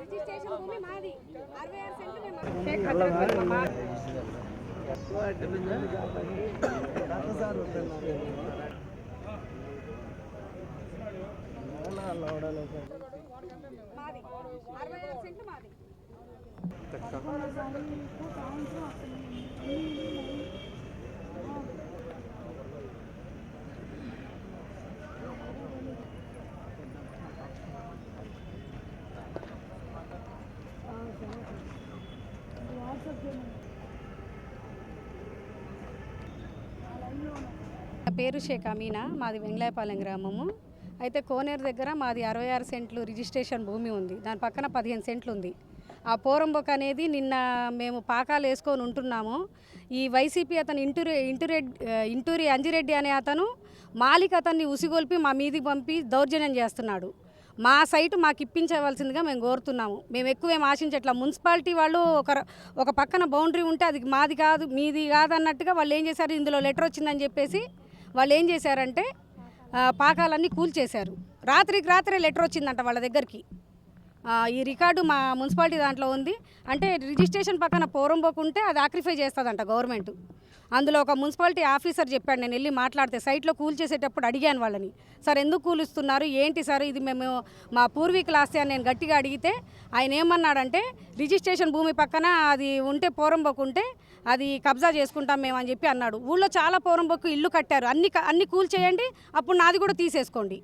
Registration భూమి మాది. అరవై ఆరు సెంట్లు మాది. అరవై ఆరు సెంట్లు మాది. పేరు షేక్ అమీనా మాది వెంగళాయపాలెం గ్రామము. అయితే కోనేరు దగ్గర మాది అరవై ఆరు సెంట్లు రిజిస్ట్రేషన్ భూమి ఉంది. దాని పక్కన పదిహేను సెంట్లు ఉంది. ఆ పోరంబొక్ అనేది నిన్న మేము పాకాలు వేసుకొని ఉంటున్నాము. ఈ వైసీపీ అతను ఇంటూరి ఇంటూరెడ్డి ఇంటూరి అంజిరెడ్డి అనే అతను మాలిక్ అతన్ని ఉసిగొల్పి మా మీదికి పంపి దౌర్జన్యం చేస్తున్నాడు. మా సైటు మాకు ఇప్పించవలసిందిగా మేము కోరుతున్నాము. మేము ఎక్కువేం ఆశించట్లా. మున్సిపాలిటీ వాళ్ళు ఒక ఒక పక్కన బౌండరీ ఉంటే అది మాది కాదు మీది కాదు అన్నట్టుగా వాళ్ళు ఏం చేశారు? ఇందులో లెటర్ వచ్చిందని చెప్పేసి వాళ్ళు ఏం చేశారంటే పాకాలన్నీ కూల్చేశారు. రాత్రికి రాత్రే లెటర్ వచ్చిందంట వాళ్ళ దగ్గరికి. ఈ రికార్డు మా మున్సిపాలిటీ దాంట్లో ఉంది. అంటే రిజిస్ట్రేషన్ పక్కన పోరం పోకుంటే అది ఆక్రిఫై చేస్తుందంట గవర్నమెంట్. అందులో ఒక మున్సిపాలిటీ ఆఫీసర్ చెప్పాడు నేను వెళ్ళి మాట్లాడితే సైట్లో కూల్చేసేటప్పుడు అడిగాను వాళ్ళని. సార్ ఎందుకు కూలుస్తున్నారు? ఏంటి సార్? ఇది మేము మా పూర్వీకుల ఆస్తి అని నేను గట్టిగా అడిగితే ఆయన ఏమన్నాడంటే రిజిస్ట్రేషన్ భూమి పక్కన అది ఉంటే పోరం పోకుంటే అది కబ్జా చేసుకుంటాం మేము అని చెప్పి అన్నాడు. ఊళ్ళో చాలా పోరంబొక్కు ఇల్లు కట్టారు. అన్ని అన్ని అన్ని కూల్చేయండి అప్పుడు నాది కూడా తీసేసుకోండి.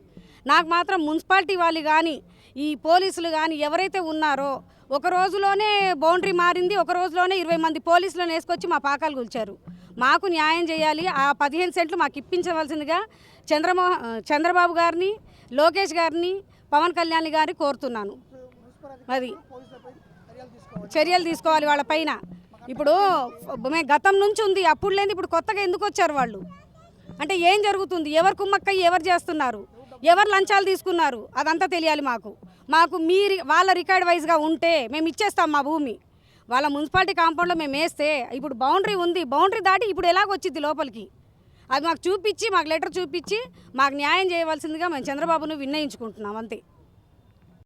నాకు మాత్రం మున్సిపాలిటీ వాళ్ళు కానీ ఈ పోలీసులు కానీ ఎవరైతే ఉన్నారో ఒక రోజులోనే బౌండరీ మారింది ఒక రోజులోనే ఇరవై మంది పోలీసులను వేసుకొచ్చి మా పాకాలు కూల్చారు. మాకు న్యాయం చేయాలి ఆ పదిహేను సెంట్లు మాకు ఇప్పించవలసిందిగా చంద్రమోహ చంద్రబాబు గారిని లోకేష్ గారిని పవన్ కళ్యాణ్ గారిని కోరుతున్నాను. అది. చర్యలు తీసుకోవాలి వాళ్ళ పైన. ఇప్పుడు మేము గతం నుంచి ఉంది అప్పుడు లేని ఇప్పుడు కొత్తగా ఎందుకు వచ్చారు వాళ్ళు? అంటే ఏం జరుగుతుంది? ఎవరు కుమ్మక్కయ్య ఎవరు చేస్తున్నారు? ఎవరు లంచాలు తీసుకున్నారు? అదంతా తెలియాలి మాకు. మాకు మీ వాళ్ళ రికార్డ్ వైజ్గా ఉంటే మేము ఇచ్చేస్తాం మా భూమి. వాళ్ళ మున్సిపాలిటీ కాంపౌండ్లో మేము వేస్తే ఇప్పుడు బౌండరీ ఉంది బౌండరీ దాటి ఇప్పుడు ఎలాగొచ్చింది లోపలికి? అది మాకు చూపించి మాకు లెటర్ చూపించి మాకు న్యాయం చేయవలసిందిగా మేము చంద్రబాబును విన్నయించుకుంటున్నాం అంతే.